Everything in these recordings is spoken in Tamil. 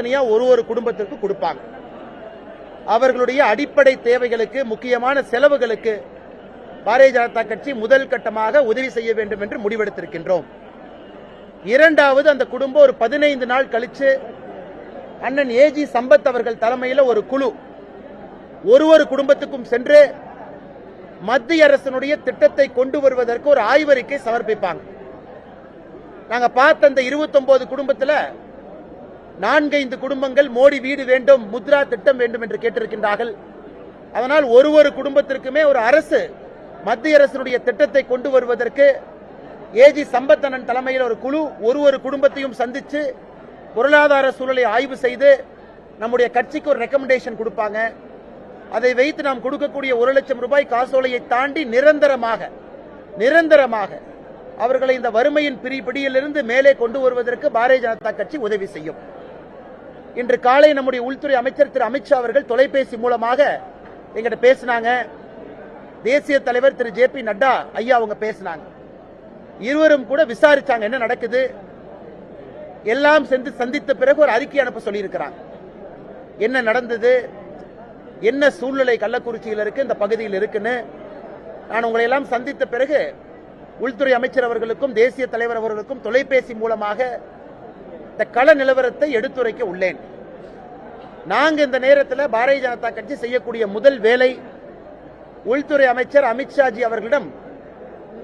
தனித்தனியா ஒரு ஒரு குடும்பத்திற்கு கொடுப்பாங்க. அவர்களுடைய அடிப்படை தேவைகளுக்கு முக்கியமான செலவுகளுக்கு பாரதிய ஜனதா கட்சி முதல் கட்டமாக உதவி செய்ய வேண்டும் என்று முடிவெடுத்திருக்கின்றோம். இரண்டாவது அந்த குடும்பம் ஒரு பதினைந்து நாள் கழிச்சு அண்ணன் ஏஜி சம்பத் அவர்கள் தலைமையில் ஒரு குழு. ஒரு ஒரு குடும்பத்துக்கும் சென்று மத்திய அரசினுடைய திட்டத்தை கொண்டு வருவதற்கு ஒரு ஆய்வறிக்கை சமர்ப்பிப்பாங்க. நாங்க பார்த்த அந்த இருபத்தி ஒன்பது குடும்பத்தில் நான்கைந்து குடும்பங்கள் மோடி வீடு வேண்டும் முத்ரா திட்டம் வேண்டும் என்று கேட்டிருக்கின்றார்கள். அதனால் ஒரு ஒரு குடும்பத்திற்குமே ஒரு அரசு மத்திய அரசினுடைய திட்டத்தை கொண்டு வருவதற்கு ஏஜி சம்பத்தனன் தலைமையில் ஒரு குழு ஒரு ஒரு குடும்பத்தையும் சந்திச்சு பொருளாதார சூழலை ஆய்வு செய்து நம்முடைய கட்சிக்கு ஒரு ரெக்கமெண்டேஷன் கொடுப்பாங்க. அதை வைத்து நாம் கொடுக்கக்கூடிய ஒரு லட்சம் ரூபாய் காசோலையை தாண்டி நிரந்தரமாக நிரந்தரமாக அவர்களை இந்த வறுமையின் பிரி பிடியிலிருந்து மேலே கொண்டு வருவதற்கு பாரதிய ஜனதா கட்சி உதவி செய்யும். இன்று காலை நம்முடைய உள்துறை அமைச்சர் திரு அமித்ஷா அவர்கள் தொலைபேசி மூலமாக எங்கிட்ட பேசினாங்க. தேசிய தலைவர் திரு ஜே பி நட்டா ஐயா அவங்க பேசினாங்க. இருவரும் கூட விசாரிச்சாங்க என்ன நடக்குது. எல்லாம் சென்று சந்தித்த பிறகு ஒரு அறிக்கை அனுப்ப சொல்லியிருக்கிறாங்க. என்ன நடந்தது. என்ன சூழ்நிலை கள்ளக்குறிச்சியில் இருக்கு இந்த பகுதியில் இருக்குன்னு. நான் உங்களை எல்லாம் சந்தித்த பிறகு உள்துறை அமைச்சர் அவர்களுக்கும் தேசிய தலைவர் அவர்களுக்கும் தொலைபேசி மூலமாக இந்த கள நிலவரத்தை எடுத்துரைக்க உள்ளேன். நாங்க இந்த நேரத்தில் பாரதிய ஜனதா கட்சி செய்யக்கூடிய முதல் வேலை உள்துறை அமைச்சர் அமித்ஷாஜி அவர்களிடம்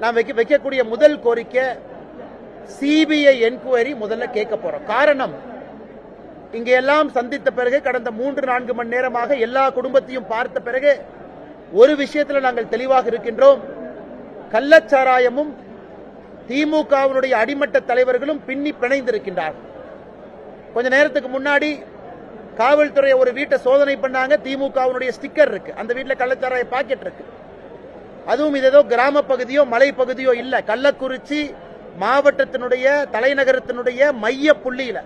நாம் வைக்க வைக்கக்கூடிய முதல் கோரிக்கை சிபிஐ என்கொயரி முதல்ல கேட்க போறோம். காரணம் இங்க எல்லாம் சந்தித்த பிறகு கடந்த மூன்று நான்கு மணி நேரமாக எல்லா குடும்பத்தையும் பார்த்த பிறகு ஒரு விஷயத்தில் நாங்கள் தெளிவாக இருக்கின்றோம். கள்ளச்சாராயமும் திமுகவினுடைய அடிமட்ட தலைவர்களும் பின்னி பிணைந்திருக்கின்றார்கள். கொஞ்ச நேரத்துக்கு முன்னாடி காவல்துறை ஒரு வீட்டை சோதனை பண்ணாங்க. திமுகவினுடைய ஸ்டிக்கர் இருக்கு. அந்த வீட்டில் கள்ளச்சாராய பாக்கெட் இருக்கு. அதுவும் இது ஏதோ கிராம பகுதியோ மலை பகுதியோ இல்ல. கள்ளக்குறிச்சி மாவட்டத்தினுடைய தலைநகரத்தினுடைய மைய புள்ளியில.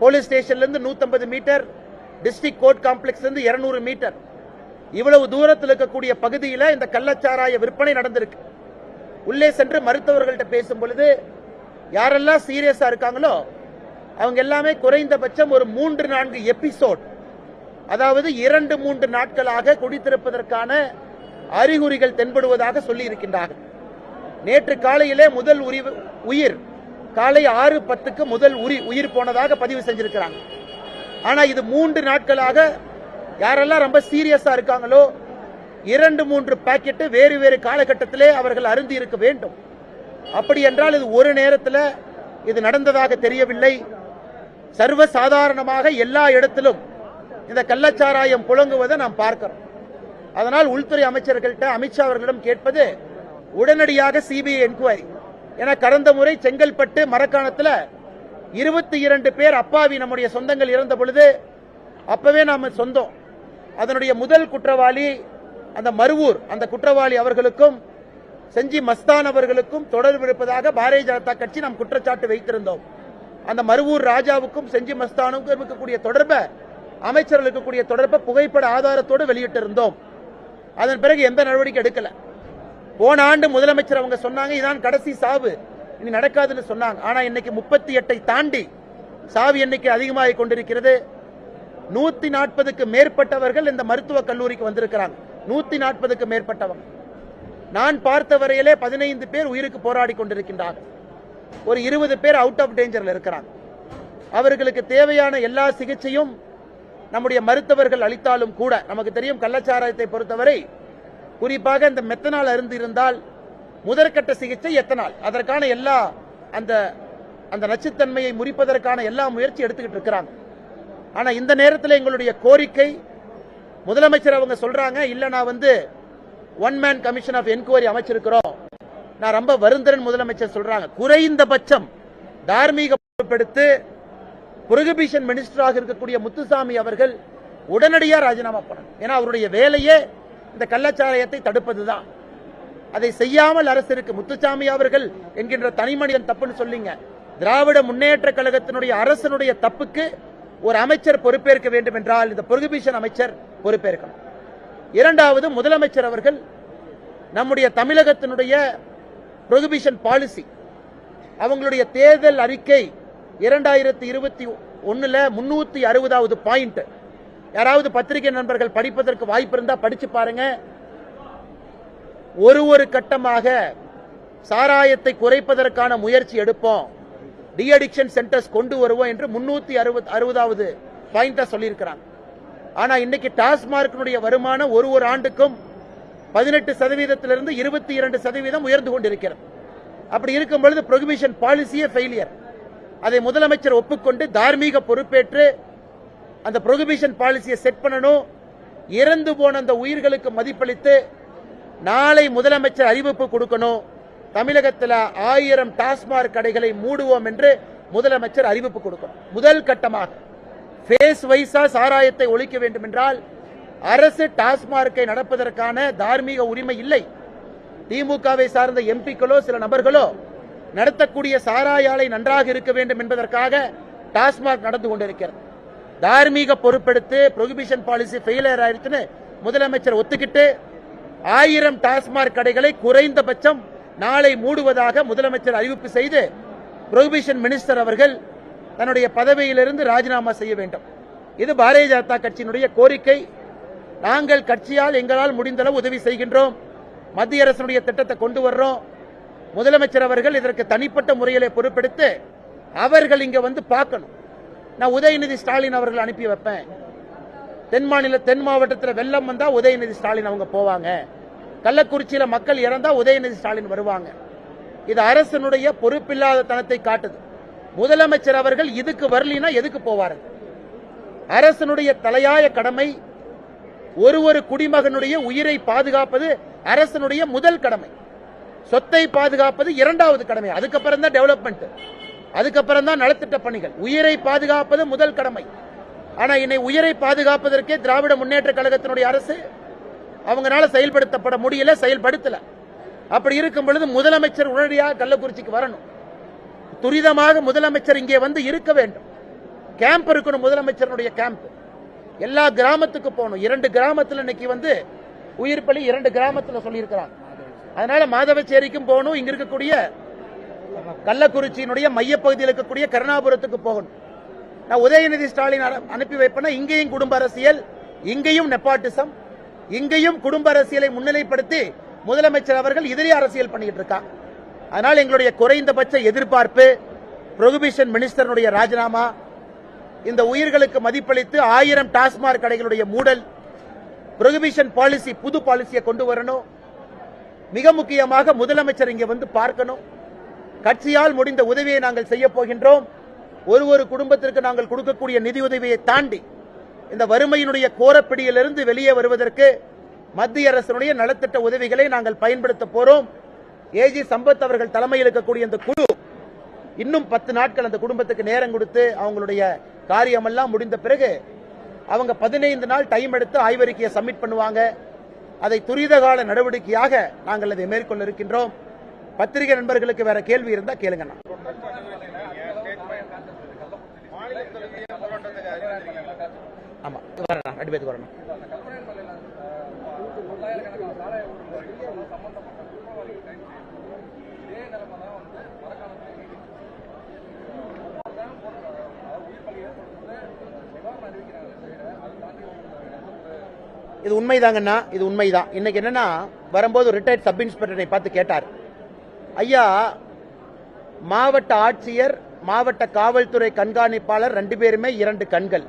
போலீஸ் ஸ்டேஷன்ல இருந்து 150 மீட்டர் டிஸ்ட்ரிக்ட் கோர்ட் காம்ப்ளெக்ஸ்ல இருந்து 200 மீட்டர். இவ்வளவு தூரத்தில் இருக்கக்கூடிய பகுதியில் இந்த கள்ளச்சாராய விற்பனை நடந்திருக்கு. உள்ளே சென்று மருத்துவர்கள்ட்ட பேசும் பொழுது யாரெல்லாம் சீரியஸா இருக்காங்களோ அவங்க எல்லாமே குறைந்தபட்சம் ஒரு மூன்று நான்கு எபிசோட் அதாவது இரண்டு மூன்று நாட்களாக குடித்திருப்பதற்கான அறிகுறிகள் தென்படுவதாக சொல்லி இருக்கின்றார்கள் நேற்று காலையிலே முதல் உரிவு- உயிர் காலை ஆறு பத்துக்கு முதல் உரி உயிர் போனதாக பதிவு செஞ்சிருக்கிறாங்க. ஆனா இது மூன்று நாட்களாக யாரெல்லாம் ரொம்ப சீரியஸா இருக்காங்களோ இரண்டு மூன்று பாக்கெட்டு வேறு வேறு காலகட்டத்திலே அவர்கள் அருந்தி இருக்க வேண்டும். அப்படி என்றால் இது ஒரு நேரத்தில் இது நடந்ததாக தெரியவில்லை. சர்வ சாதாரணமாக எல்லா இடத்திலும் இந்த கள்ளச்சாராயம் புழங்குவதை நாம் பார்க்கிறோம். அதனால் உள்துறை அமைச்சர்கள்ட்ட அமித்ஷா அவர்களிடம் கேட்பது உடனடியாக சிபிஐ என்கொயரி. என கடந்த முறை செங்கல்பட்டு மரக்காணத்தில் இருபத்தி இரண்டு பேர் அப்பாவி நம்முடைய சொந்தங்கள் இறந்த பொழுது அப்பவே நாம் சொந்தம். அதனுடைய முதல் குற்றவாளி அந்த மருவூர் அந்த குற்றவாளி அவர்களுக்கும் செஞ்சி மஸ்தான் அவர்களுக்கும் தொடர்பு இருப்பதாக பாரதிய ஜனதா கட்சி நாம் குற்றச்சாட்டு வைத்திருந்தோம். அந்த மருவூர் ராஜாவுக்கும் செஞ்சி மஸ்தானுக்கும் இருக்கக்கூடிய தொடர்பை அமைச்சர்கள் இருக்கக்கூடிய தொடர்பை புகைப்பட ஆதாரத்தோடு வெளியிட்டிருந்தோம். அதன் பிறகு எந்த நடவடிக்கை எடுக்கல. போன ஆண்டு முதலமைச்சர் அவங்க சொன்னாங்க இதான் கடைசி சாவு. இனி நடக்காதுன்னு சொன்னாங்க. ஆனா இன்னைக்கு முப்பத்தி எட்டை தாண்டி சாவு எண்ணிக்கை அதிகமாகி கொண்டிருக்கிறது. நூத்தி நாற்பதுக்கு மேற்பட்டவர்கள் இந்த மருத்துவக் கல்லூரிக்கு வந்திருக்கிறாங்க. நூத்தி நாற்பதுக்கு மேற்பட்டவங்க. நான் பார்த்த வரையிலே பதினைந்து பேர் உயிருக்கு போராடி கொண்டிருக்கின்றார்கள். ஒரு இருபது பேர் அவுட் ஆஃப் டேஞ்சரில் இருக்கிறாங்க. அவர்களுக்கு தேவையான எல்லா சிகிச்சையும் நம்முடைய மருத்துவர்கள் அளித்தாலும் கூட நமக்கு தெரியும் கள்ளச்சாராயத்தை பொறுத்தவரை குறிப்பாக இந்த மெத்தனால் அருந்து இருந்தால் முதற்கட்ட சிகிச்சை எத்தனால்? அதற்கான எல்லா அந்த அந்த நச்சுத்தன்மையை முறிப்பதற்கான எல்லா முயற்சி எடுத்துக்கிட்டு இருக்கிறாங்க. ஆனா இந்த நேரத்தில் எங்களுடைய கோரிக்கை முதலமைச்சர் அவங்க சொல்றாங்க இல்ல நான் வந்து one man commission of enquiry அமைச்சிருக்கிறோம். நான் ரொம்ப வருந்தரன் முதலமைச்சர் சொல்றாங்க. குறைந்தபட்சம் தார்மீக பொறுப்பெடுத்து மினிஸ்டராக இருக்கக்கூடிய முத்துசாமி அவர்கள் உடனடியா ராஜினாமா பண்ணணும். ஏன்னா அவருடைய வேலையே இந்த கள்ளச்சாராயத்தை தடுப்பதுதான். அதை செய்யாமல் அரசிற்கு முத்துசாமி அவர்கள் என்கின்ற தனிமனிதன் தப்புன்னு சொல்லிங்க. திராவிட முன்னேற்ற கழகத்தினுடைய அரசனுடைய தப்புக்கு ஒரு அமைச்சர் பொறுப்பேற்க வேண்டும் என்றால் இந்த புரொகிபிஷன் அமைச்சர் பொறுப்பேற்கணும். இரண்டாவது முதலமைச்சர் அவர்கள் நம்முடைய தமிழகத்தினுடைய ப்ரொஹிபிஷன் பாலிசி அவங்களுடைய தேர்தல் அறிக்கை இரண்டாயிரத்தி இருபத்தி ஒன்றில் முன்னூத்தி அறுபதாவது பாயிண்ட் யாராவது பத்திரிகை நண்பர்கள் படிப்பதற்கு வாய்ப்பு இருந்தா படிச்சு பாருங்க. ஒரு ஒரு கட்டமாக சாராயத்தை குறைப்பதற்கான முயற்சி எடுப்போம். டி அடிக்ஷன் சென்டர்ஸ் கொண்டு வருவோம் என்று முன்னூத்தி அறுபது அறுபதாவது பாயிண்டா சொல்லியிருக்கிறாங்க. ஆனா இன்னைக்கு டாஸ்மார்க்கினுடைய வருமானம் ஒரு ஒரு ஆண்டுக்கும் பதினெட்டு சதவீதத்திலிருந்து இருபத்தி இரண்டு சதவீதம் உயர்ந்து கொண்டிருக்கிறது. அப்படி இருக்கும் பொழுது ப்ரொகிபிஷன் பாலிசியே ஃபெயிலியர் அதை முதலமைச்சர் ஒப்புக்கொண்டு தார்மீக பொறுப்பேற்று அந்த ப்ரொகிபிஷன் பாலிசியை செட் பண்ணணும். இறந்து போன அந்த உயிர்களுக்கு மதிப்பளித்து நாளை முதலமைச்சர் அறிவிப்பு கொடுக்கணும். தமிழகத்தில் ஆயிரம் டாஸ்மாக் கடைகளை மூடுவோம் என்று முதலமைச்சர் அறிவிப்பு கொடுக்கணும். முதல் கட்டமாக ஃபேஸ் வைஸா சாராயத்தை ஒழிக்க வேண்டும் என்றால் அரசு டாஸ்மார்க்கை நடப்பதற்கான தார்மீக உரிமை இல்லை. திமுகவை சார்ந்த எம்பிக்களோ சில நபர்களோ நடத்தக்கூடிய சாராய ஆலை நன்றாக இருக்க வேண்டும் என்பதற்காக டாஸ்மாக் நடந்து கொண்டிருக்கிறது. தார்மீக பொறுப்பெடுத்து ப்ரொகிபிஷன் பாலிசி ஃபெயிலியர் ஆயிடுச்சுன்னு முதலமைச்சர் ஒத்துக்கிட்டு ஆயிரம் டாஸ்மாக் கடைகளை குறைந்தபட்சம் நாளை மூடுவதாக முதலமைச்சர் அறிவிப்பு செய்து ப்ரொகிபிஷன் மினிஸ்டர் அவர்கள் தன்னுடைய பதவியிலிருந்து ராஜினாமா செய்ய வேண்டும். இது பாரதிய ஜனதா கட்சியினுடைய கோரிக்கை. நாங்கள் கட்சியால் எங்களால் முடிந்தளவு உதவி செய்கின்றோம். மத்திய அரசினுடைய திட்டத்தை கொண்டு வர்றோம். முதலமைச்சர் அவர்கள் இதற்கு தனிப்பட்ட முறையிலே பொறுப்பெடுத்து அவர்கள் இங்க வந்து பார்க்கணும். நான் உதயநிதி ஸ்டாலின் அவர்கள் அனுப்பி வைப்பேன். தென் மாநில தென் மாவட்டத்தில் வெள்ளம் வந்தா உதயநிதி ஸ்டாலின் அவங்க போவாங்க. கள்ளக்குறிச்சியில மக்கள் இறந்தா உதயநிதி ஸ்டாலின் வருவாங்க. இது அரசனுடைய பொறுப்பில்லாத தனத்தை காட்டுது. முதலமைச்சர் அவர்கள் இதுக்கு வரலினா எதுக்கு போவார்? அரசனுடைய தலையாய கடமை ஒரு ஒரு குடிமகனுடைய உயிரை பாதுகாப்பது அரசனுடைய முதல் கடமை. சொத்தை பாதுகாப்பது இரண்டாவது கடமை. அதுக்கப்புறம் தான் டெவலப்மெண்ட் அதுக்கப்புறம் தான் நலத்திட்ட பணிகள். உயிரை பாதுகாப்பது முதல் கடமை. ஆனா இன்னை உயிரை பாதுகாப்பதற்கே திராவிட முன்னேற்ற கழகத்தினுடைய அரசு அவங்களால செயல்படுத்தப்பட முடியல செயல்படுத்தல. அப்படி இருக்கும் பொழுது முதலமைச்சர் உடனடியாக கள்ளக்குறிச்சிக்கு வரணும். துரிதமாக முதலமைச்சர் இங்கே வந்து இருக்க வேண்டும். கேம்ப் இருக்கணும் முதலமைச்சருடைய கேம்ப் எல்லா கிராமத்துக்கு போகணும். இரண்டு கிராமத்தில் இன்னைக்கு வந்து உயிர் பலி இரண்டு கிராமத்தில் சொல்லியிருக்கிறாங்க. அதனால மாதவச்சேரிக்கும் போகணும். இங்க இருக்கக்கூடிய கள்ளக்குறிச்சியினுடைய மையப்பகுதியில் இருக்கக்கூடிய கருணாபுரத்துக்கு போகணும். நான் உதயநிதி ஸ்டாலின் அனுப்பி வைப்பேன்னா இங்கேயும் குடும்ப அரசியல் இங்கேயும் நெப்பாட்டிசம் இங்கேயும் குடும்ப அரசியலை முன்னிலைப்படுத்தி முதலமைச்சர் அவர்கள் எதிரி அரசியல் பண்ணிட்டு இருக்காங்க. அதனால் எங்களுடைய குறைந்தபட்ச எதிர்பார்ப்பு ப்ரொகுபிஷன் மினிஸ்டருடைய ராஜினாமா இந்த உயிர்களுக்கு மதிப்பளித்து ஆயிரம் டாஸ்மாக் கடைகளுடைய மூடல் ப்ரொகிபிஷன் பாலிசி புது பாலிசியை கொண்டு வரணும். மிக முக்கியமாக முதலமைச்சர் இங்கே வந்து பார்க்கணும். கட்சியால் முடிந்த உதவியை நாங்கள் செய்ய போகின்றோம். ஒரு ஒரு குடும்பத்திற்கு நாங்கள் கொடுக்கக்கூடிய நிதியுதவியை தாண்டி இந்த வறுமையினுடைய கோரப்பிடியிலிருந்து வெளியே வருவதற்கு மத்திய அரசினுடைய நலத்திட்ட உதவிகளை நாங்கள் பயன்படுத்த போறோம். ஏஜி சம்பத் அவர்கள் தலைமையில் இருக்கக்கூடிய இந்த குழு இன்னும் பத்து நாட்கள் அந்த குடும்பத்துக்கு நேரம் கொடுத்து அவங்களுடைய காரியமெல்லாம் முடிந்த பிறகு அவங்க பதினைந்து நாள் டைம் எடுத்து ஆய்வறிக்கையை சப்மிட் பண்ணுவாங்க. அதை துரித கால நடவடிக்கையாக நாங்கள் அதை மேற்கொள்ள இருக்கின்றோம். பத்திரிகை நண்பர்களுக்கு வேற கேள்வி இருந்தா கேளுங்கண்ணா ஆமா வரணும் ரெண்டு வரணும் இது உண்மைதாங்கண்ணா இது உண்மைதான் இன்னைக்கு என்னன்னா வரும்போது ரிட்டையர்ட் சப் இன்ஸ்பெக்டரை பார்த்து கேட்டார். ஐயா மாவட்ட ஆட்சியர் மாவட்ட காவல்துறை கண்காணிப்பாளர் ரெண்டு பேருமே இரண்டு கண்கள்.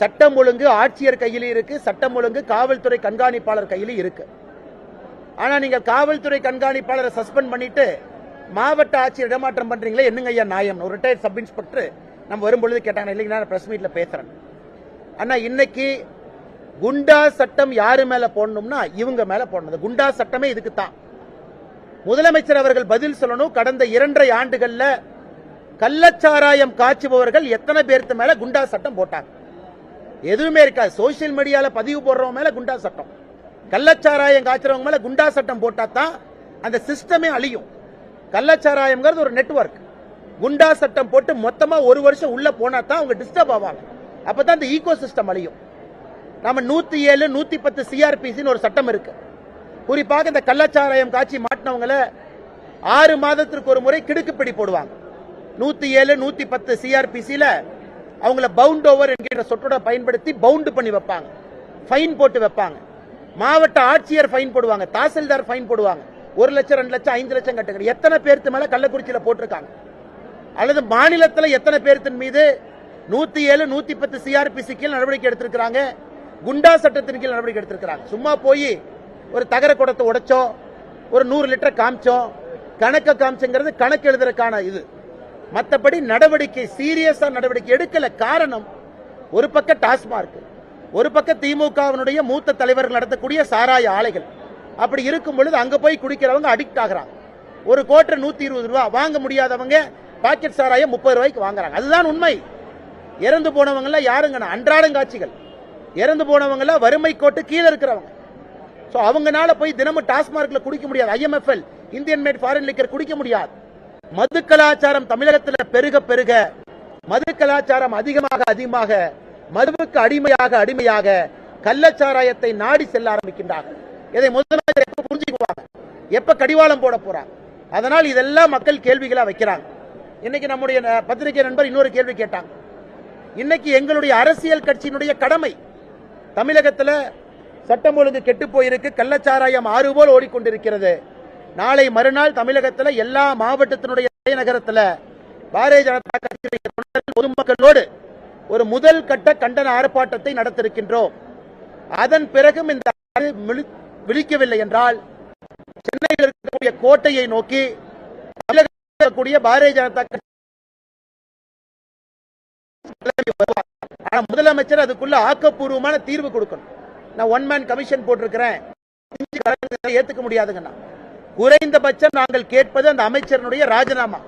சட்டம் ஒழுங்கு ஆட்சியர் கையில் இருக்கு சட்டம் ஒழுங்கு காவல்துறை கண்காணிப்பாளர் கையில் இருக்கு. ஆனா நீங்க காவல்துறை கண்காணிப்பாளரை சஸ்பெண்ட் பண்ணிட்டு மாவட்ட ஆட்சியர் இடமாற்றம் பண்றீங்களே என்னங்க ஐயா நியாயம்? ஒரு ரிட்டையர்ட் சப் இன்ஸ்பெக்டர் நம்ம வரும்பொழுது கேட்டாங்க இல்லைங்க நான் பிரஸ் மீட்ல பேசுறேன். ஆனா இன்னைக்கு குண்டா சட்டம் யாரு மேல போடணும்னா இவங்க மேல போடணும். குண்டா சட்டமே இதுக்கு தான் முதலமைச்சர் அவர்கள் பதில் சொல்லணும். கடந்த இரண்டரை ஆண்டுகள்ல கள்ளச்சாராயம் காய்ச்சுபவர்கள் எத்தனை பேருக்கு மேல குண்டா சட்டம் போட்டாங்க? எதுவுமே இருக்காது. சோசியல் மீடியால பதிவு போடுறவங்க மேல குண்டா சட்டம். கள்ளச்சாராயம் காய்ச்சறவங்க மேல குண்டா சட்டம் போட்டா தான் அந்த சிஸ்டமே அழியும். கள்ளச்சாராயம்ங்கிறது ஒரு நெட்வொர்க் குண்டா சட்டம் போட்டு மொத்தமா ஒரு வருஷம் உள்ள போனா தான் அவங்க டிஸ்டர்ப் ஆவாங்க. அப்பதான் இந்த ஈகோ சிஸ்டம் அழியும். நம்ம நூத்தி ஏழு நூத்தி பத்து சிஆர்பிசின்னு ஒரு சட்டம் இருக்கு. குறிப்பாக இந்த கள்ளச்சாராயம் காட்சி மாட்டினவங்கள ஆறு மாதத்திற்கு ஒரு முறை கிடுக்குப்பிடி போடுவாங்க. நூத்தி ஏழு நூத்தி பத்து சிஆர்பிசியில அவங்கள பவுண்ட் ஓவர் என்கிற சொற்றோட பயன்படுத்தி பவுண்ட் பண்ணி வைப்பாங்க. ஃபைன் போட்டு வைப்பாங்க. மாவட்ட ஆட்சியர் ஃபைன் போடுவாங்க. தாசில்தார் ஃபைன் போடுவாங்க. ஒரு லட்சம் ரெண்டு லட்சம் ஐந்து லட்சம் கட்டுங்க. எத்தனை பேருக்கு மேல கள்ளக்குறிச்சியில போட்டிருக்காங்க? அல்லது மாநிலத்தில் எத்தனை பேர்த்தின் மீது நூத்தி ஏழு நூத்தி பத்து சிஆர்பிசி கீழ் நடவடிக்கை எடுத்திருக்கிறாங்க? குண்டா சட்டத்தின் கீழ் நடவடிக்கை எடுத்திருக்கிறாங்க. சும்மா போய் ஒரு தகர குடத்தை உடைச்சோம் ஒரு நூறு லிட்டரை காமிச்சோம் கணக்கை காமிச்சுங்கிறது கணக்கு எழுதுறதுக்கான இது. மற்றபடி நடவடிக்கை சீரியஸா நடவடிக்கை எடுக்கல காரணம் ஒரு பக்கம் டாஸ்மார்க் ஒரு பக்கம் திமுகவினுடைய மூத்த தலைவர்கள் நடத்தக்கூடிய சாராய ஆலைகள். அப்படி இருக்கும் பொழுது அங்க போய் குடிக்கிறவங்க அடிக்ட் ஆகிறாங்க. ஒரு கோட்டை நூத்தி இருபது ரூபா வாங்க முடியாதவங்க பாக்கெட் சாராயம் முப்பது ரூபாய்க்கு வாங்குறாங்க. அதுதான் உண்மை. இறந்து போனவங்க எல்லாம் அன்றாடம் அன்றாடங்காட்சிகள் இறந்து போனவங்க எல்லாம் வறுமை கோட்டு கீழே இருக்கிறவங்க. ஸோ அவங்கனால போய் தினமும் டாஸ்மார்க்ல குடிக்க முடியாது. IMFL Indian made foreign liquor குடிக்க முடியாது. மது கலாச்சாரம் தமிழகத்தில் பெருக பெருக மது கலாச்சாரம் அதிகமாக அதிகமாக மதுவுக்கு அடிமையாக அடிமையாக கள்ளச்சாராயத்தை நாடி செல்ல ஆரம்பிக்கின்றார்கள். இதை முதலமைச்சர் எப்ப புரிஞ்சுக்குவாங்க? எப்ப கடிவாளம் போட போறாங்க? அதனால் இதெல்லாம் மக்கள் கேள்விகளா வைக்கிறாங்க. இன்னைக்கு நம்முடைய பத்திரிகை நண்பர் இன்னொரு கேள்வி கேட்டாங்க. இன்னைக்கு எங்களுடைய அரசியல் கட்சியினுடைய கடமை தமிழகத்தில் சட்டம் ஒழுங்கு கெட்டு போயிருக்கு கள்ளச்சாராயம் ஆறு போல் ஓடிக்கொண்டிருக்கிறது. நாளை மறுநாள் தமிழகத்தில் எல்லா மாவட்டத்தினுடைய தலைநகரத்தில் பாரதிய ஜனதா கட்சியுடைய பொதுமக்களோடு ஒரு முதல் கட்ட கண்டன ஆர்ப்பாட்டத்தை நடத்திருக்கின்றோம். அதன் பிறகும் இந்த விழிக்கவில்லை என்றால் சென்னையில் இருக்கக்கூடிய கோட்டையை நோக்கி தமிழகத்தில் இருக்கக்கூடிய பாரதிய ஜனதா கட்சி முதலமைச்சர் அதுக்குள்ள ஆக்கப்பூர்வமான தீர்வு கொடுக்கணும். நான் ஒன் மேன் கமிஷன் போட்டிருக்கிறேன். ஏத்துக்க முடியாதுங்கண்ணா குறைந்தபட்சம் நாங்கள் கேட்பது அந்த அமைச்சரனுடைய ராஜினாமா.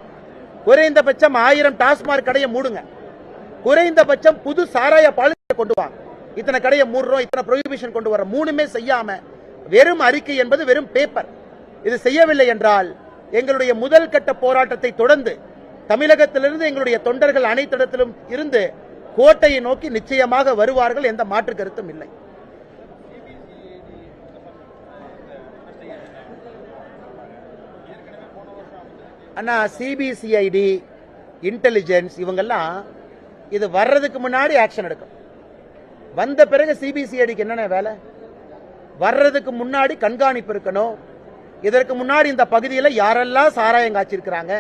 குறைந்தபட்சம் ஆயிரம் டாஸ்மாக் கடையை மூடுங்க. குறைந்தபட்சம் புது சாராய பாலிசியை கொண்டு வாங்க. இத்தனை கடையை மூடுறோம் இத்தனை ப்ரொஹிபிஷன் கொண்டு வரோம் மூணுமே செய்யாம வெறும் அறிக்கை என்பது வெறும் பேப்பர் இது செய்யவில்லை என்றால் எங்களுடைய முதல் கட்ட போராட்டத்தை தொடர்ந்து தமிழகத்திலிருந்து எங்களுடைய தொண்டர்கள் அனைத்து இடத்திலும் இருந்து கோட்டையை நோக்கி நிச்சயமாக வருவார்கள் எந்த மாற்று கருத்தும் இல்லை. அண்ணா சிபிசிஐடி இன்டெலிஜென்ஸ் இவங்கெல்லாம் இது வர்றதுக்கு முன்னாடி ஆக்ஷன் எடுக்கும். வந்த பிறகு சிபிசிஐடிக்கு என்னென்ன வேலை? வர்றதுக்கு முன்னாடி கண்காணிப்பு இருக்கணும். இதற்கு முன்னாடி இந்த பகுதியில் யாரெல்லாம் சாராயம் காய்ச்சிருக்கிறாங்க?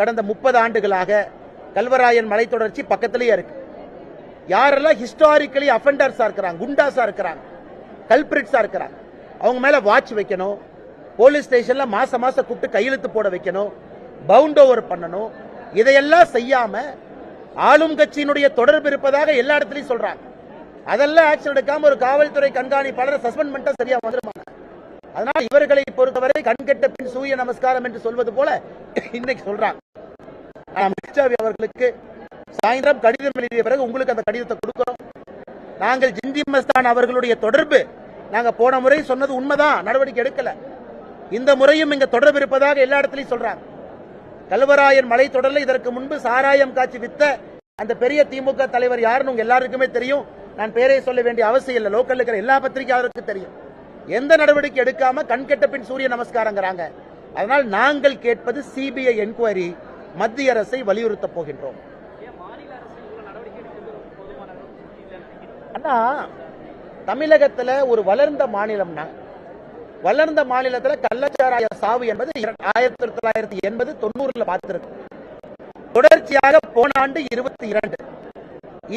கடந்த முப்பது ஆண்டுகளாக கல்வராயன் மலைத்தொடர்ச்சி பக்கத்திலேயே இருக்கு. யாரெல்லாம் ஹிஸ்டாரிக்கலி அஃபெண்டர்ஸா இருக்கிறாங்க குண்டாஸா இருக்கிறாங்க கல்பிரிட்ஸா இருக்கிறாங்க அவங்க மேல வாட்ச் வைக்கணும் போலீஸ் ஸ்டேஷன்ல மாச மாசம் கூப்பிட்டு கையெழுத்து போட வைக்கணும் பவுண்ட் ஓவர் பண்ணணும் இதையெல்லாம் செய்யாம ஆளும் கட்சியினுடைய தொடர்பு இருப்பதாக எல்லா இடத்துலயும் சொல்றாங்க. அதெல்லாம் ஆக்ஷன் எடுக்காம ஒரு காவல்துறை கண்காணிப்பாளர் சஸ்பெண்ட் பண்ணிட்டா சரியா வந்துருமாங்க அதனால இவர்களை பொறுத்தவரை கண்கெட்ட பின் சூரிய நமஸ்காரம் என்று சொல்வது போல இன்னைக்கு சொல்றாங்க. அவர்களுக்கு சாயந்தரம் கடிதம் எழுதிய பிறகு உங்களுக்கு அந்த கடிதத்தை கொடுக்கிறோம். நாங்கள் ஜிந்தி மஸ்தான் அவர்களுடைய தொடர்பு. நாங்க போன முறை சொன்னது உண்மைதான். நடவடிக்கை எடுக்கல. இந்த முறையும் இங்க தொடர்பு இருப்பதாக எல்லா இடத்துலயும் சொல்றாங்க. கல்வராயன் மலை தொடரில் இதற்கு முன்பு சாராயம் காட்சி வித்த அந்த பெரிய திமுக தலைவர் யாருன்னு உங்க எல்லாருக்குமே தெரியும். நான் பேரே சொல்ல வேண்டிய அவசியம் இல்லை. லோக்கல் இருக்கிற எல்லா பத்திரிகையாளருக்கும் தெரியும். எந்த நடவடிக்கை எடுக்காம கண்கெட்ட பின் சூரிய நமஸ்காரங்கிறாங்க. அதனால் நாங்கள் கேட்பது சிபிஐ என்கொயரி மத்திய அரசை வலியுறுத்தப் போகின்றோம். அண்ணா தமிழகத்துல ஒரு வளர்ந்த மாநிலம்னா வளர்ந்த மாநிலத்துல கள்ளச்சாராய சாவு என்பது ஆயிரத்தி தொள்ளாயிரத்தி எண்பது தொண்ணூறுல பார்த்திருக்கு. தொடர்ச்சியாக போன ஆண்டு இருபத்தி இரண்டு.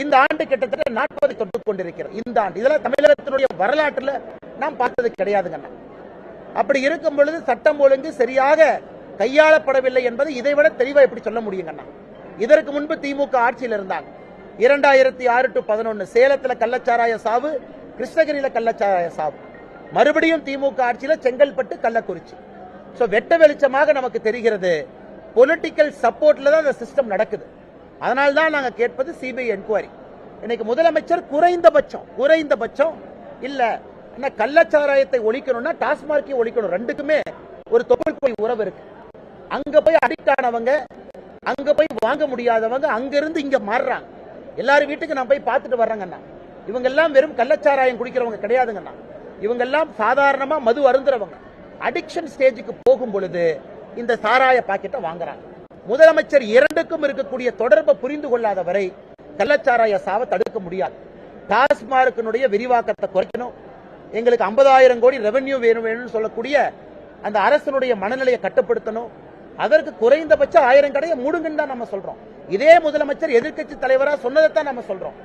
இந்த ஆண்டு கிட்டத்தட்ட நாற்பதை தொட்டு கொண்டிருக்கிறது. இந்த ஆண்டு. இதெல்லாம் தமிழகத்தினுடைய வரலாற்றுல நாம் பார்த்தது கிடையாதுங்க அப்படி இருக்கும் பொழுது சட்டம் ஒழுங்கு சரியாக கையாளப்படவில்லை என்பது இதைவிட தெளிவா எப்படி சொல்ல முடியுங்கண்ணா இதற்கு முன்பு திமுக ஆட்சியில் இருந்தாங்க. இரண்டாயிரத்தி ஆறு டு பதினொன்னு சேலத்துல கள்ளச்சாராய சாவு கிருஷ்ணகிரியில கள்ளச்சாராய சாவு. மறுபடியும் திமுக ஆட்சியில செங்கல்பட்டு கள்ளக்குறிச்சி. ஸோ வெட்ட வெளிச்சமாக நமக்கு தெரிகிறது பொலிட்டிக்கல் சப்போர்ட்ல தான் அந்த சிஸ்டம் நடக்குது. அதனால தான் நாங்கள் கேட்பது சிபிஐ என்கொயரி இன்னைக்கு முதலமைச்சர் குறைந்தபட்சம் குறைந்தபட்சம் இல்லை என்ன கள்ளச்சாராயத்தை ஒழிக்கணும்னா டாஸ்மார்க்கை ஒழிக்கணும் ரெண்டுக்குமே ஒரு தொழில் போய் உறவு இருக்கு. அங்க போய் அடிக்ட் ஆனவங்க அங்க போய் வாங்க முடியாதவங்க அங்கிருந்து இங்க மாறுறாங்க. எல்லாரும் வீட்டுக்கு நான் போய் பார்த்துட்டு வர்றேங்கண்ணா. இவங்க எல்லாம் வெறும் கள்ளச்சாராயம் குடிக்கிறவங்க கிடையாதுங்கண்ணா. இவங்க எல்லாம் சாதாரணமா மது அருந்துறவங்க. அடிக்ஷன் ஸ்டேஜுக்கு போகும் பொழுது இந்த சாராய பாக்கெட்டை வாங்குறாங்க. முதலமைச்சர் இரண்டுக்கும் இருக்கக்கூடிய தொடர்பை புரிந்து கொள்ளாத வரை கள்ளச்சாராய சாவை தடுக்க முடியாது. டாஸ்மார்க்கினுடைய விரிவாக்கத்தை குறைக்கணும். எங்களுக்கு 50000 கோடி ரெவென்யூ வேணும் வேணும்னு சொல்லக்கூடிய அந்த அரசனுடைய மனநிலையை கட்டுப்படுத்தணும். அதற்கு குறைந்தபட்ச ஆயிரம் கடையை மூடுங்கன்னு தான் நம்ம சொல்றோம். இதே முதலமைச்சர் எதிர்க்கட்சி தலைவரா சொன்னதைத்தான் நம்ம சொல்றோம்.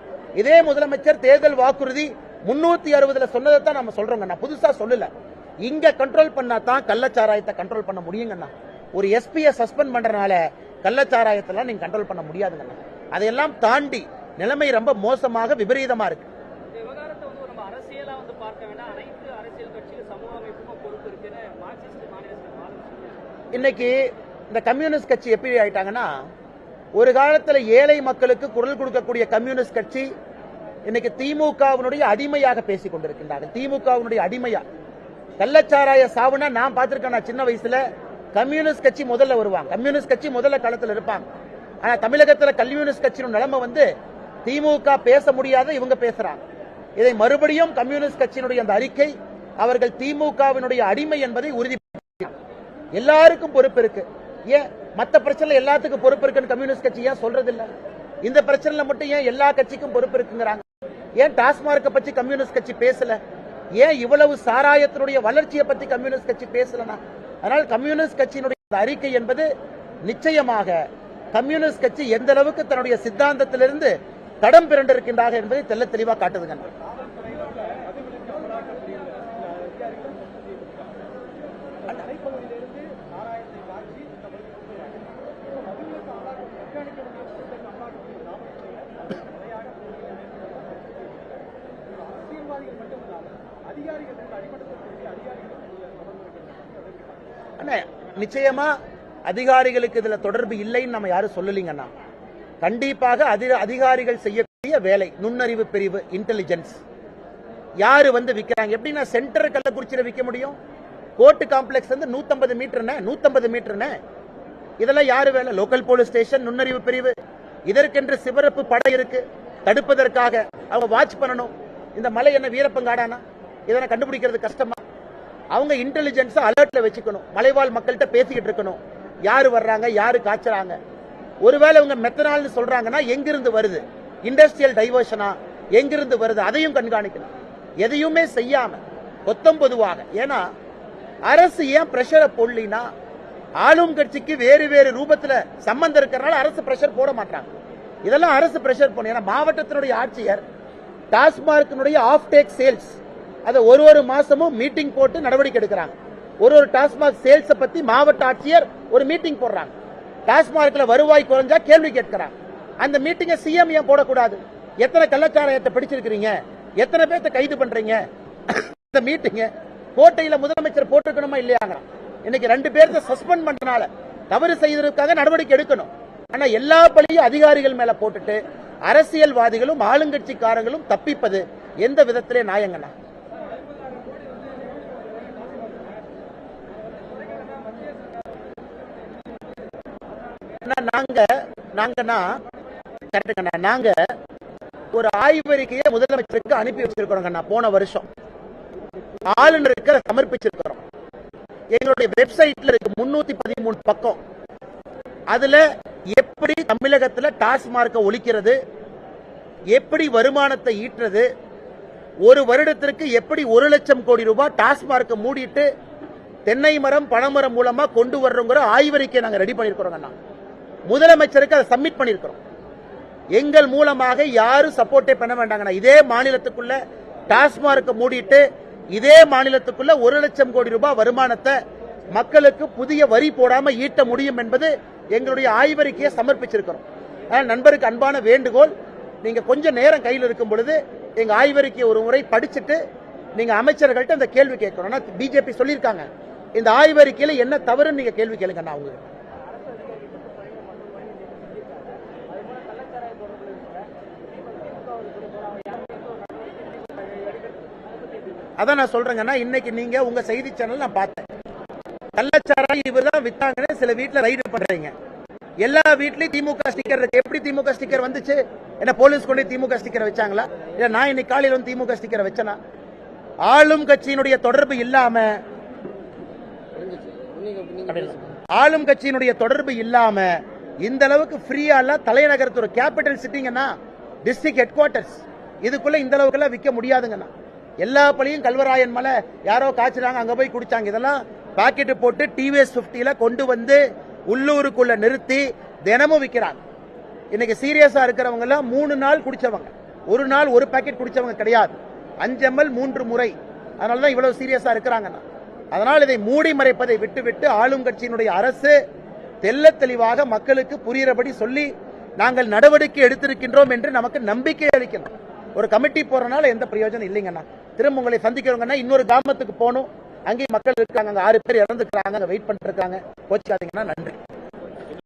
இதே முதலமைச்சர் தேர்தல் வாக்குறுதி முன்னூத்தி அறுபதுல சொன்னதைத்தான் நம்ம சொல்றோங்க நான் புதுசா சொல்லல. இங்க கண்ட்ரோல் பண்ணா தான் கள்ளச்சாராயத்தை கண்ட்ரோல் பண்ண முடியுங்கண்ணா ஒரு எஸ்பியை சஸ்பெண்ட் பண்றனால கள்ளச்சாராயத்தெல்லாம் நீங்க கண்ட்ரோல் பண்ண முடியாதுங்கண்ணா அதையெல்லாம் தாண்டி நிலைமை ரொம்ப மோசமாக விபரீதமா இருக்கு. இன்னைக்கு இந்த கம்யூனிஸ்ட் கட்சி எப்படி ஆயிட்டாங்கன்னா ஒரு காலத்தில் ஏழை மக்களுக்கு குரல் கொடுக்கக்கூடிய கம்யூனிஸ்ட் கட்சி இன்னைக்கு திமுகவினுடைய அடிமையாக பேசிக் கொண்டிருக்கின்றார்கள். திமுகவினுடைய அடிமையா. கள்ளச்சாராய சாவுனா நான் பார்த்திருக்கேன் நான் சின்ன வயசுல. கம்யூனிஸ்ட் கட்சி முதல்ல வருவாங்க. கம்யூனிஸ்ட் கட்சி முதல்ல களத்தில் இருப்பாங்க. ஆனா தமிழகத்துல கம்யூனிஸ்ட் கட்சியின் நிலைமை வந்து திமுக பேச முடியாத இவங்க பேசுறாங்க. இதை மறுபடியும் கம்யூனிஸ்ட் கட்சியினுடைய அந்த அறிக்கை அவர்கள் திமுகவினுடைய அடிமை என்பதை உறுதி எல்லாருக்கும் பொறுப்பு இருக்கு. ஏன் மத்த பிரச்சனை எல்லாத்துக்கும் பொறுப்பு இருக்குன்னு கம்யூனிஸ்ட் கட்சி ஏன் சொல்றது இல்ல இந்த பிரச்சனைல மட்டும் ஏன் எல்லா கட்சிக்கும் பொறுப்பு இருக்குங்கிறாங்க? ஏன் டாஸ்மார்க்கை பத்தி கம்யூனிஸ்ட் கட்சி பேசல? ஏன் இவ்வளவு சாராயத்தினுடைய வளர்ச்சியை பத்தி கம்யூனிஸ்ட் கட்சி பேசலனா? அதனால் கம்யூனிஸ்ட் கட்சியினுடைய அறிக்கை என்பது நிச்சயமாக கம்யூனிஸ்ட் கட்சி எந்த அளவுக்கு தன்னுடைய சித்தாந்தத்திலிருந்து தடம் பிறண்டிருக்கின்றார்கள் என்பதை தெல்ல தெளிவா காட்டுதுங்க. அண்ணா நிச்சயமா அதிகாரிகளுக்கு இதுல தொடர்பு இல்லைன்னு நம்ம யாரும் சொல்லலீங்கண்ணா. கண்டிப்பாக அதிகாரிகள் செய்யக்கூடிய வேலை நுண்ணறிவு பிரிவு இன்டெலிஜென்ஸ் யாரு வந்து விக்கிறாங்க? எப்படின்னா சென்டர் கள்ளக்குறிச்சியில விற்க முடியும்? கோர்ட் காம்ப்ளெக்ஸ் வந்து 150 மீட்டர்னே 150 மீட்டர்னே இதெல்லாம் யாரு வேலை? லோக்கல் போலீஸ் ஸ்டேஷன் நுண்ணறிவு பிரிவு. இதற்கென்று சிவரப்பு படை இருக்கு. தடுப்பதற்காக அவங்க வாட்ச் பண்ணணும். இந்த மலை என்ன வீரப்பங்காடானா? இதனை கண்டுபிடிக்கிறது கஷ்டமா? அவங்க இன்டெலிஜென்ஸ் அலர்ட்ல வச்சுக்கணும். மலைவாழ் மக்கள்கிட்ட பேசிக்கிட்டு இருக்கணும். யாரு வர்றாங்க யாரு காய்ச்சறாங்க? ஒருவேளை இவங்க மெத்தனால்னு சொல்றாங்கன்னா எங்கிருந்து வருது? இண்டஸ்ட்ரியல் டைவர்ஷனா எங்கிருந்து வருது? அதையும் கண்காணிக்கணும். எதையுமே செய்யாம கொத்தம் பொதுவாக. ஏன்னா அரசு ஏன் பிரஷரை போடலினா ஆளும் கட்சிக்கு வேறு வேறு ரூபத்துல சம்பந்தம் இருக்கிறனால அரசு பிரஷர் போட மாட்டாங்க இதெல்லாம் அரசு பிரஷர் போடணும். ஏன்னா மாவட்டத்தினுடைய ஆட்சியர் டாஸ்மார்க்கினுடைய ஆஃப் டேக் சேல்ஸ். அதை ஒரு ஒரு மாசமும் மீட்டிங் போட்டு நடவடிக்கை எடுக்கிறாங்க. ஒரு ஒரு டாஸ்மாக் சேல்ஸை பத்தி மாவட்ட ஆட்சியர் ஒரு மீட்டிங் போடுறாங்க. டாஸ்மார்க்ல வருவாய் குறைஞ்சா கேள்வி கேட்கிறாங்க. அந்த மீட்டிங்கை சிஎம் ஏன் போடக்கூடாது? எத்தனை கள்ளச்சாராயத்தை பிடிச்சிருக்கிறீங்க? எத்தனை பேர்த்த கைது பண்றீங்க? இந்த மீட்டிங்க கோட்டையில முதலமைச்சர் போட்டிருக்கணுமா இல்லையாங்க இன்னைக்கு ரெண்டு பேர்த்த சஸ்பெண்ட் பண்றனால தவறு செய்ததற்காக நடவடிக்கை எடுக்கணும். ஆனா எல்லா பழியும் அதிகாரிகள் மேல போட்டுட்டு அரசியல்வாதிகளும் ஆளுங்கட்சிக்காரங்களும் தப்பிப்பது எந்த விதத்திலே நியாயங்கண்ணா அண்ணா, நாங்க நாங்கன்னா கரெக்டுங்கண்ணா நாங்க ஒரு ஆய்வறிக்கையை முதலமைச்சருக்கு அனுப்பி வச்சிருக்கிறோங்கண்ணா போன வருஷம். ஆளுநருக்கு சமர்ப்பிச்சிருக்கிறோம். எங்களுடைய வெப்சைட்ல இருக்கு முன்னூத்தி பதிமூணு பக்கம். அதுல எப்படி தமிழகத்துல டாஸ்மார்க்கை ஒழிக்கிறது எப்படி வருமானத்தை ஈட்டுறது ஒரு வருடத்திற்கு எப்படி ஒரு லட்சம் கோடி ரூபாய் டாஸ்மார்க்கை மூடிட்டு தென்னை மரம் பனைமரம் மூலமா கொண்டு வர்றோங்கிற ஆய்வறிக்கை நாங்கள் ரெடி பண்ணிருக்கிறோம் முதலமைச்சருக்கு அதை சப்மிட் பண்ணிருக்கிறோம் எங்கள் மூலமாக யாரும் சப்போர்ட்டே பண்ண வேண்டாங்கண்ணா இதே மாநிலத்துக்குள்ள டாஸ்மார்க்கை மூடிட்டு இதே மாநிலத்துக்குள்ள ஒரு லட்சம் கோடி ரூபாய் வருமானத்தை மக்களுக்கு புதிய வரி போடாம ஈட்ட முடியும் என்பது எங்களுடைய ஆய்வறிக்கையை சமர்ப்பிச்சிருக்கிறோம். நண்பருக்கு அன்பான வேண்டுகோள். நீங்க கொஞ்சம் நேரம் கையில் இருக்கும் பொழுது எங்க ஆய்வறிக்கையை ஒரு முறை படிச்சுட்டு நீங்க அமைச்சர்கள்ட்ட அந்த கேள்வி கேட்கணும். பிஜேபி சொல்லியிருக்காங்க. இந்த ஆய்வறிக்கையில என்ன தவறுன்னு நீங்க கேள்வி கேளுங்க நான் உங்களுக்கு அதான் நான் சொல்றேங்கன்னா இன்னைக்கு நீங்க உங்க செய்தி சேனல் நான் பார்த்தேன். கள்ளச்சாராயம் இவர் தான் வித்தாங்கன்னு சில வீட்டில் ரைடு பண்றீங்க. எல்லா வீட்லயும் திமுக ஸ்டிக்கர் இருக்கு. எப்படி திமுக ஸ்டிக்கர் வந்துச்சு? என்ன போலீஸ் கொண்டு திமுக ஸ்டிக்கர் வச்சாங்களா? இல்ல நான் இன்னைக்கு காலையில் வந்து திமுக ஸ்டிக்கர் வச்சனா? ஆளும் கட்சியினுடைய தொடர்பு இல்லாம ஆளும் கட்சியினுடைய தொடர்பு இல்லாம இந்த அளவுக்கு ஃப்ரீயா இல்ல தலைநகரத்து ஒரு கேபிட்டல் சிட்டிங்கன்னா டிஸ்ட்ரிக்ட் ஹெட் குவார்டர்ஸ் இதுக்குள்ள இந்த அளவுக்குலாம் விற்க முடியாதுங்கண்ணா. எல்லா பழியும் கல்வராயன் மலை யாரோ காய்ச்சினாங்க அங்க போய் குடிச்சாங்க. இதெல்லாம் பாக்கெட் போட்டு டிவிஎஸ் பிப்டியில கொண்டு வந்து உள்ளூருக்குள்ள நிறுத்தி தினமும் விற்கிறாங்க இன்னைக்கு சீரியஸா இருக்கிறவங்க எல்லாம் மூணு நாள் குடிச்சவங்க. ஒரு நாள் ஒரு பாக்கெட் குடிச்சவங்க கிடையாது. அஞ்சு எம்எல் மூன்று முறை. அதனால தான் இவ்வளவு சீரியஸா இருக்கிறாங்கண்ணா அதனால் இதை மூடி மறைப்பதை விட்டுவிட்டு ஆளும் கட்சியினுடைய அரசு தெல்ல தெளிவாக மக்களுக்கு புரிகிறபடி சொல்லி நாங்கள் நடவடிக்கை எடுத்திருக்கின்றோம் என்று நமக்கு நம்பிக்கை அளிக்கணும். ஒரு கமிட்டி போறனால எந்த பிரயோஜனம் இல்லைங்கண்ணா. திரும்ப உங்களை சந்திக்கிறவங்கன்னா இன்னொரு கிராமத்துக்கு போகணும். அங்கேயும் மக்கள் இருக்காங்க அங்க ஆறு பேர் இறந்துக்கிறாங்க வெயிட் பண்ணிட்டு இருக்காங்க. கோச்சிக்காதீங்கன்னா நன்றி.